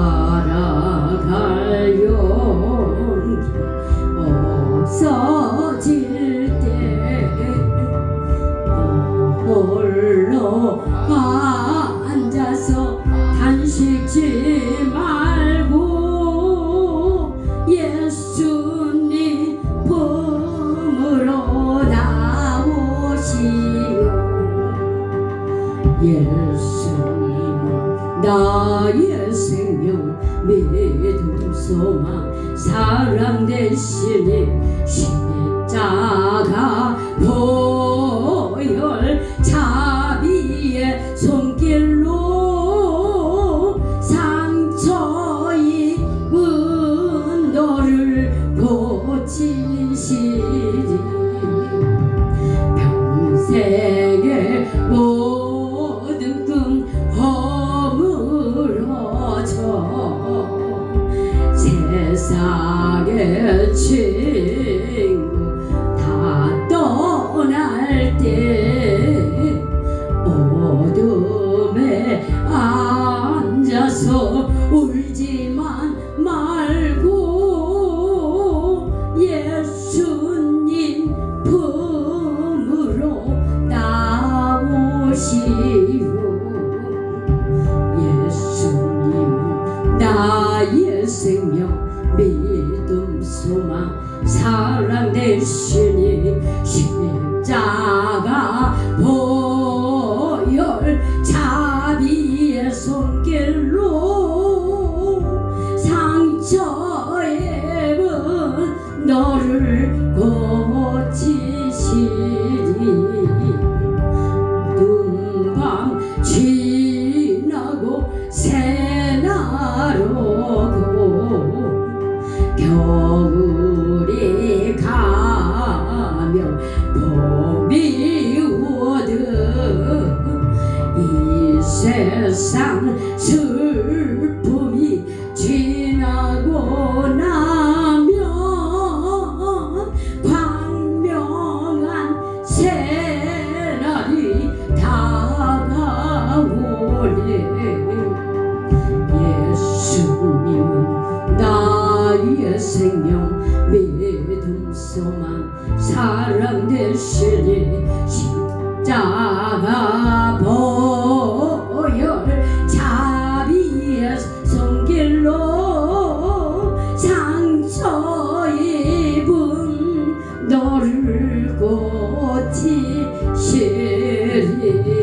살아갈 용기 없어질 때 홀로 앉아서 단식지 말고 예수님 품으로 나오시오 나의 생명 믿음 소망 사랑 대신에 십자 세상의 친구 다 떠날 때 어둠에 앉아서 울지만 말고 예수님 품으로 나오시오. 예수님 나의 생명 믿음 소망 사랑 대신이 십자가 보혈 자비의 손길로 상처 입은 너를 고치시리 눈밤 지 세상 슬픔이 지나고 나면 광명한 새날이 다가오네. 예수님은 나의 생명 믿음 소망 사랑 되시니 십자가 보 you.